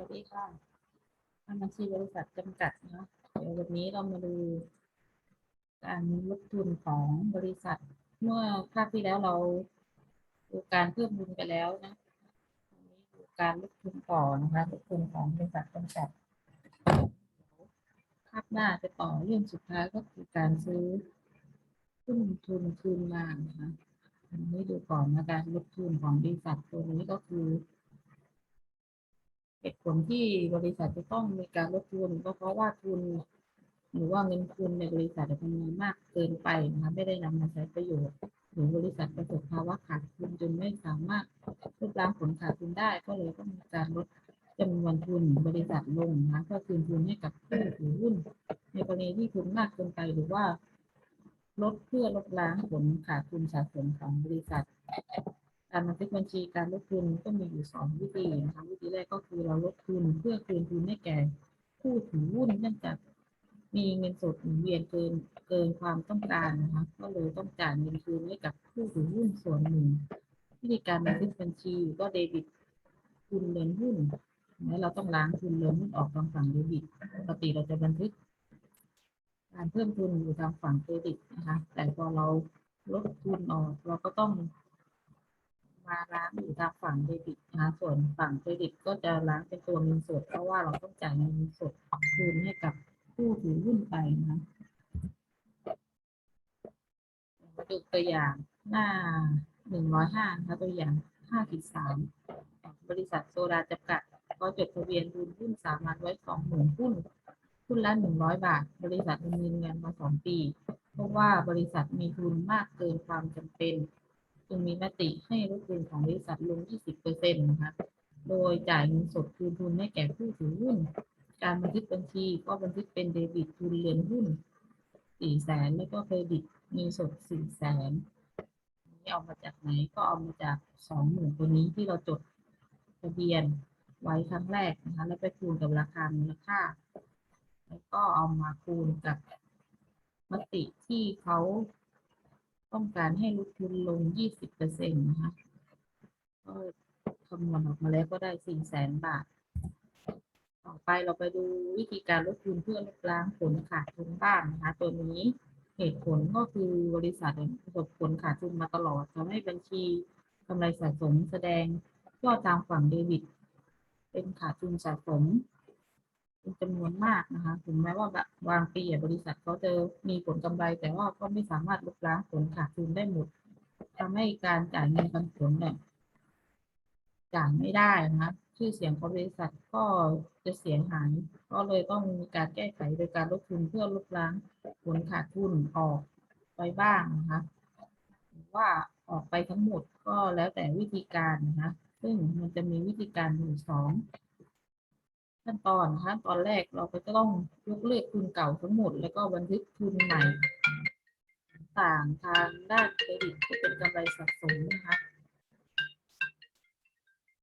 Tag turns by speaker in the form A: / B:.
A: วัสดีค่ะทำบัญชีบริษัทจำกัดนะเดี๋ยววันนี้เรามาดู การลดทุนของบริษัท เมื่อภาคที่แล้วเราดูการเพิ่มทุนไปแล้วนะวันนี้ดูการลดทุนต่อนะคะลดทุนของบริษัทจำกัดภาคหน้าจะต่อเรื่องสุดท้ายก็คือการซื้อหุ้นทุนคืนมานะคะอันนี้ดูก่อนนะการลดทุนของบริษัทตัวนี้ก็คือ เหตุผลที่บริษัทจะต้องมีการลดทุนก็เพราะว่าทุน หรือว่าเงินทุนในบริษัททำงานมากเกินไปนะคะไม่ได้นำมาใช้ประโยชน์หรือบริษัทประสบภาวะขาดทุนจนไม่สามารถลดล้างผลขาดทุนได้ ก็เลยต้องมีการลดจำนวนทุนบริษัทลงนะคะเพื่อคืนทุนให้กับผู้ถือหุ้น ในกรณีที่ทุนมากเกินไปหรือว่าลดเพื่อลดล้างผลขาดทุนสะสมของบริษัท การบันทึกบัญชีการลดทุนก็มีอยู่สองวิธีนะคะวิธีแรกก็คือเราลดทุนเพื่อคืนทุนให้แก่ผู้ถือหุ้นเนื่องจากมีเงินสดหมุนเวียนเกินเกินความต้องการนะคะก็เลยต้องจ่ายเงินคืนให้กับผู้ถือหุ้นส่วนหนึ่ง วิธีการบันทึกบัญชีก็เดบิตทุนเรือนหุ้นแล้วเราต้องล้างทุนเรือนหุ้นออกทางฝั่งเดบิตปกติเราจะบันทึก การเพิ่มทุนอยู่ทางฝั่งเครดิตนะคะแต่พอเราลดทุนออกเราก็ต้อง มาล้างอยู่ทางฝั่งเดบิตนะคะส่วนฝั่งเครดิตก็จะล้างเป็นตัวเงินสดเพราะว่าเราต้องจ่ายเงินสดคืนให้กับผู้ถือหุ้นไปนะมาดูตัวอย่างหน้าหนึ่งร้อยห้านะคะตัวอย่างห้าสามบริษัทโซดาจำกัดก็จดทะเบียนทุนหุ้นสามัญไว้สองหมื่นหุ้นหุ้นละหนึ่งร้อยบาท บริษัทดำเนินงานมาสองปี เพราะว่าบริษัทมีทุนมากเกินความจำเป็น จึงมีมติให้ลดทุนของบริษัทลง 20%นะคะ โดยจ่ายเงินสดคืนทุนให้แก่ผู้ถือหุ้น การบันทึกบัญชีก็บันทึกเป็นเดบิตทุนเรือนหุ้น 4 แสนแล้วก็เครดิตเงินสด 4 แสนนี่เอามาจากไหนก็เอามาจาก 20,000ตัวนี้ที่เราจดทะเบียนไว้ครั้งแรกนะคะ แล้วไปคูณกับราคามูลค่า แล้วก็เอามาคูณกับมติที่เขา ต้องการให้ลดทุนลง 20%นะคะ ก็คำนวณออกมาแล้วก็ได้4แสนบาท ต่อไปเราไปดูวิธีการลดทุนเพื่อลดล้างผลขาดทุนบ้างนะคะ ตัวนี้เหตุผลก็คือบริษัทประสบผลขาดทุนมาตลอดทำให้บัญชีกำไรสะสมแสดงยอดตามฝั่งเดบิต เป็นขาดทุนสะสมเป็นจำนวนมากนะคะ ถึงแม้ว่า แบางปีอะบริษัทเขาจะมีผลกำไร แต่ว่าก็ไม่สามารถลดล้างผลขาดทุนได้หมดทำให้การจ่ายเงินปันผลเนี่ยจ่ายไม่ได้นะชื่อเสียงของบริษัทก็จะเสียหาย ก็เลยต้องมีการแก้ไขโดยการลดทุนเพื่อลดล้างผลขาดทุนออกไปบ้างนะคะหรือว่าออกไปทั้งหมดก็แล้วแต่วิธีการนะคะซึ่งมันจะมีวิธีการอยู่สอง ขั้นตอนนะคะตอนแรกเราก็จะต้องยกเลิกทุนเก่าทั้งหมด แล้วก็บันทึกทุนใหม่ ต่างทางด้านเครดิตที่เป็นกำไรสะสมนะคะ